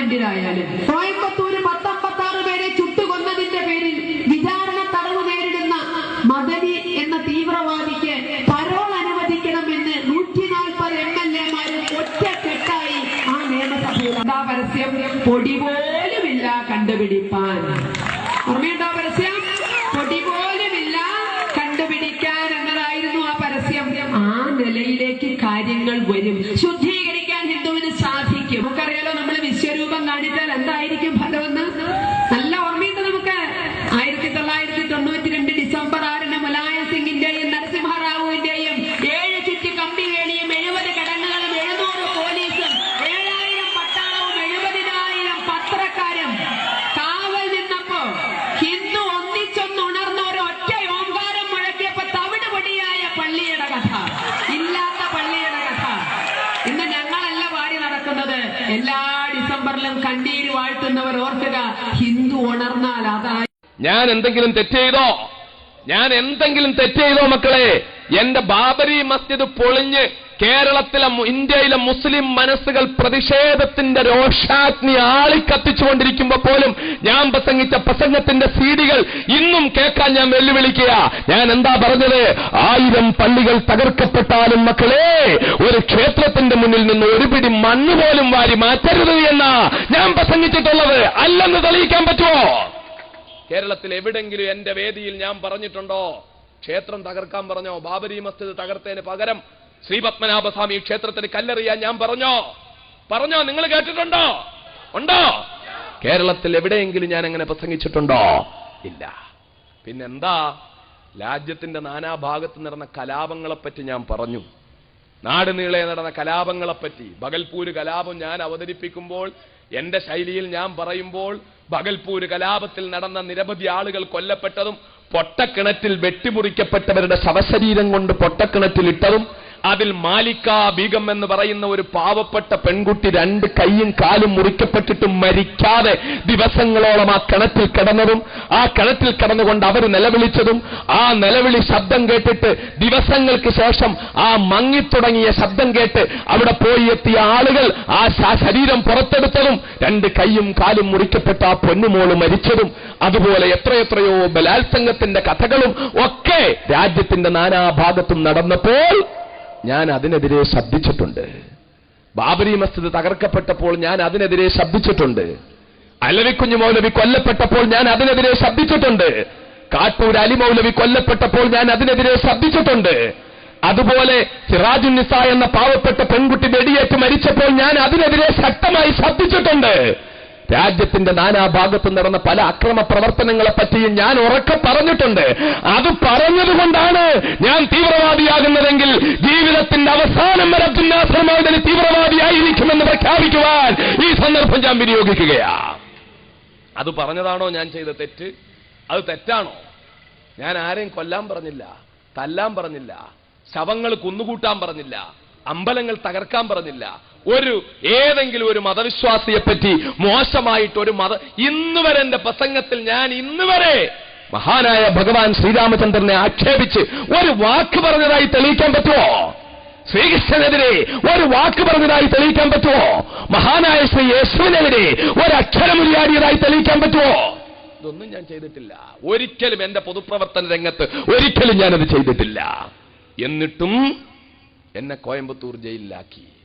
ഡിപ്പാർട്ട്മെന്റിലായാലും കോയമ്പത്തൂര് പത്തമ്പത്തി ആറ് പേരെ ചുട്ടുകൊന്നതിന്റെ പേരിൽ വിചാരണ തടവ് നേരിടുന്ന മദനി എന്ന തീവ്രവാദിക്ക് പരോൾ അനുവദിക്കണമെന്ന് നൂറ്റി നാൽപ്പത് എം എൽ എമാരും ഒറ്റക്കെട്ടായി ആ നിയമസഭയിൽ പരസ്യം? പൊടി പോലുമില്ല കണ്ടുപിടിപ്പാൻ. ഓർമ്മയുണ്ടോ പരസ്യം? പൊടി പോലുമില്ല കണ്ടുപിടിക്കാൻ എന്നതായിരുന്നു ആ പരസ്യം. ആ നിലയിലേക്ക് കാര്യങ്ങൾ വരും. വിശ്വരൂപം കാണിച്ചാൽ എന്തായിരിക്കും ഫലമെന്ന്? നല്ല ഡിസംബറിലും കണ്ണീര് വാഴ്ത്തുന്നവർ ഓർക്കുക ഹിന്ദു ഉണർന്നാൽ അതായി. ഞാൻ എന്തെങ്കിലും തെറ്റ് ചെയ്തോ? ഞാൻ എന്തെങ്കിലും തെറ്റ് ചെയ്തോ മക്കളെ? എന്റെ ബാബരി മസ്ജിദ് പൊളിഞ്ഞ് കേരളത്തിലെ ഇന്ത്യയിലെ മുസ്ലിം മനസ്സുകൾ പ്രതിഷേധത്തിന്റെ രോഷാഗ്നി ആളിക്കത്തിച്ചുകൊണ്ടിരിക്കുമ്പോ പോലും ഞാൻ പ്രസംഗിച്ച പ്രസംഗത്തിന്റെ സീഡികൾ ഇന്നും കേൾക്കാൻ ഞാൻ വെല്ലുവിളിക്കുക. ഞാൻ എന്താ പറഞ്ഞത്? ആയിരം പള്ളികൾ തകർക്കപ്പെട്ടാലും മക്കളെ ഒരു ക്ഷേത്രത്തിന്റെ മുന്നിൽ നിന്ന് ഒരു പിടി മണ്ണ് പോലും വാരി മാറ്റരുത് എന്നാ ഞാൻ പ്രസംഗിച്ചിട്ടുള്ളത്. അല്ലെന്ന് തെളിയിക്കാൻ പറ്റുമോ? കേരളത്തിൽ എവിടെങ്കിലും എന്റെ വേദിയിൽ ഞാൻ പറഞ്ഞിട്ടുണ്ടോ? ക്ഷേത്രം തകർക്കാൻ പറഞ്ഞോ? ബാബരി മസ്ജിദ് തകർത്തതിന് പകരം ശ്രീപത്മനാഭസ്വാമി ക്ഷേത്രത്തിന് കല്ലെറിയാൻ ഞാൻ പറഞ്ഞോ? പറഞ്ഞോ? നിങ്ങൾ കേട്ടിട്ടുണ്ടോ? ഉണ്ടോ? കേരളത്തിൽ എവിടെയെങ്കിലും ഞാൻ അങ്ങനെ പ്രസംഗിച്ചിട്ടുണ്ടോ? ഇല്ല. പിന്നെന്താ? രാജ്യത്തിന്റെ നാനാഭാഗത്ത് നടന്ന കലാപങ്ങളെപ്പറ്റി ഞാൻ പറഞ്ഞു. നാട് നീളെ നടന്ന കലാപങ്ങളെപ്പറ്റി ബഗൽപൂര് കലാപം ഞാൻ അവതരിപ്പിക്കുമ്പോൾ എന്റെ ശൈലിയിൽ ഞാൻ പറയുമ്പോൾ ബഗൽപൂര് കലാപത്തിൽ നടന്ന നിരവധി ആളുകൾ കൊല്ലപ്പെട്ടതും പൊട്ടക്കിണറ്റിൽ വെട്ടിമുറിക്കപ്പെട്ടവരുടെ ശവശരീരം കൊണ്ട് പൊട്ടക്കിണറ്റിൽ ഇട്ടതും അതിൽ മാലിക്ക ബീഗം എന്ന് പറയുന്ന ഒരു പാവപ്പെട്ട പെൺകുട്ടി രണ്ട് കൈയും കാലും മുറിക്കപ്പെട്ടിട്ടും മരിക്കാതെ ദിവസങ്ങളോളം ആ കിണറ്റിൽ കിടന്നതും ആ കിണറ്റിൽ കിടന്നുകൊണ്ട് അവർ നിലവിളിച്ചതും ആ നിലവിളി ശബ്ദം കേട്ടിട്ട് ദിവസങ്ങൾക്ക് ശേഷം ആ മങ്ങിത്തുടങ്ങിയ ശബ്ദം കേട്ട് അവിടെ പോയി എത്തിയ ആളുകൾ ആ ശരീരം പുറത്തെടുത്തതും രണ്ട് കൈയും കാലും മുറിക്കപ്പെട്ട ആ പൊന്നുമോൾ മരിച്ചതും. അതുപോലെ എത്രയെത്രയോ ബലാത്സംഗത്തിന്റെ കഥകളും ഒക്കെ രാജ്യത്തിന്റെ നാനാഭാഗത്തും നടന്നപ്പോൾ ഞാൻ അതിനെതിരെ ശബ്ദിച്ചിട്ടുണ്ട്. ബാബരി മസ്ജിദ് തകർക്കപ്പെട്ടപ്പോൾ ഞാൻ അതിനെതിരെ ശബ്ദിച്ചിട്ടുണ്ട്. അലവിക്കുഞ്ഞു മൗലവി കൊല്ലപ്പെട്ടപ്പോൾ ഞാൻ അതിനെതിരെ ശബ്ദിച്ചിട്ടുണ്ട്. കാട്ടൂർ അലി മൗലവി കൊല്ലപ്പെട്ടപ്പോൾ ഞാൻ അതിനെതിരെ ശബ്ദിച്ചിട്ടുണ്ട്. അതുപോലെ സിറാജുന്നിസ എന്ന പാവപ്പെട്ട പെൺകുട്ടി വെടിയേറ്റ് മരിച്ചപ്പോൾ ഞാൻ അതിനെതിരെ ശക്തമായി ശബ്ദിച്ചിട്ടുണ്ട്. രാജ്യത്തിന്റെ നാനാഭാഗത്ത് നടന്ന പല അക്രമ പ്രവർത്തനങ്ങളെ പറ്റിയും ഞാൻ ഉറക്കെ പറഞ്ഞിട്ടുണ്ട്. അത് പറഞ്ഞതുകൊണ്ടാണ് ഞാൻ തീവ്രവാദിയാകുന്നതെങ്കിൽ ജീവിതത്തിന്റെ അവസാനം വരെ അബ്ദുല്ലാസർമാവിന് തീവ്രവാദിയായിരിക്കുമെന്ന് പ്രഖ്യാപിക്കുവാൻ ഈ സന്ദർഭം ഞാൻ വിനിയോഗിക്കുകയാ. അത് പറഞ്ഞതാണോ ഞാൻ ചെയ്ത തെറ്റ്? അത് തെറ്റാണോ? ഞാൻ ആരെയും കൊല്ലാൻ പറഞ്ഞില്ല തല്ലാൻ പറഞ്ഞില്ല ശവങ്ങൾ കുന്നുകൂട്ടാൻ പറഞ്ഞില്ല അമ്പലങ്ങൾ തകർക്കാൻ പറഞ്ഞില്ല. ഒരു ഏതെങ്കിലും ഒരു മതവിശ്വാസിയെ പറ്റി മോശമായിട്ട് ഒരു മത ഇന്ന് വരെ എന്റെ പ്രസംഗത്തിൽ ഞാൻ ഇന്നുവരെ മഹാനായ ഭഗവാൻ ശ്രീരാമചന്ദ്രനെ ആക്ഷേപിച്ച് ഒരു വാക്ക് പറഞ്ഞതായി തെളിയിക്കാൻ പറ്റുമോ? ശ്രീകൃഷ്ണനെതിരെ ഒരു വാക്ക് പറഞ്ഞതായി തെളിയിക്കാൻ പറ്റുമോ? മഹാനായ ശ്രീ യേശുവിനെതിരെ ഒരു അക്ഷരമുരിയാടിയതായി തെളിയിക്കാൻ പറ്റുമോ? ഇതൊന്നും ഞാൻ ചെയ്തിട്ടില്ല. ഒരിക്കലും എന്റെ പൊതുപ്രവർത്തന രംഗത്ത് ഒരിക്കലും ഞാനത് ചെയ്തിട്ടില്ല. എന്നിട്ടും എന്നെ കോയമ്പത്തൂർ ജയിലിലാക്കി.